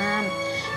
าม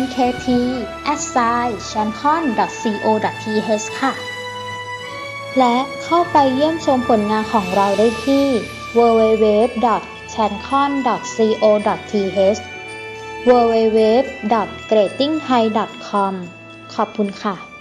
nkt a s i c h a n c o n co th ค่ะ และเข้าไปเยี่ยมชมผลงานของเราได้ที่ www.chancon.co.th www.gradingthai.com ขอบคุณค่ะ